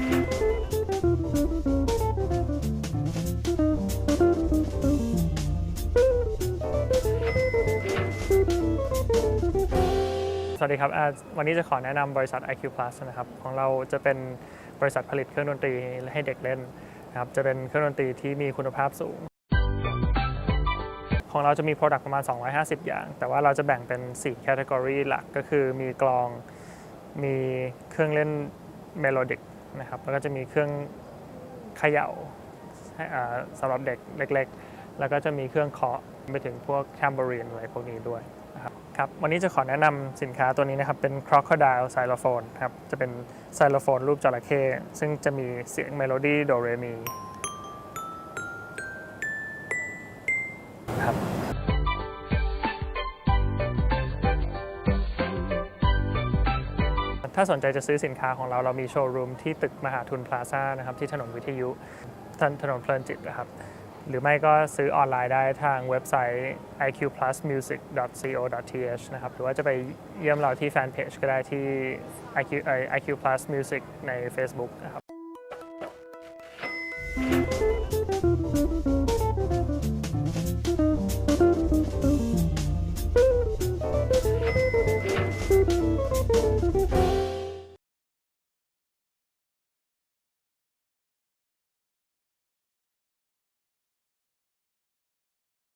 สวัสดีครับวันนี้จะขอแนะนำบริษัท IQ Plus นะครับ ของเราจะเป็นบริษัทผลิตเครื่องดนตรีให้เด็กเล่นนะครับ จะเป็นเครื่องดนตรีที่มีคุณภาพสูง ของเราจะมี Product ประมาณ 250 อย่าง แต่ว่าเราจะแบ่งเป็น 4 Category หลักก็คือมีกลอง มีเครื่องเล่นเมโลดิก นะครับแล้วก็จะมีเครื่องเขย่าให้อ่าสำหรับเด็กเล็ก ๆ แล้วก็จะมีเครื่องเคาะไปถึงพวกแคมเบอรีนอะไรพวกนี้ด้วยนะครับครับวันนี้จะขอแนะนำสินค้าตัวนี้นะครับ เป็น Crocodile Xylophone ครับจะเป็นไซโลโฟนรูปจระเข้ซึ่งจะมีเสียงเมโลดี้โดเรมี ถ้าสนใจจะซื้อสินค้าของเราเรามีโชว์รูมที่ตึกมหาทุนพลาซ่านะครับที่ถนนวิทยุถนถนนเพลินจิตนะครับหรือไม่ก็ซื้อออนไลน์ได้ทางเว็บไซต์ iqplusmusic.co.th นะครับหรือว่าจะไปเยี่ยมเราที่แฟนเพจก็ได้ที่ IQ IQ Plus Music ใน Facebook นะครับ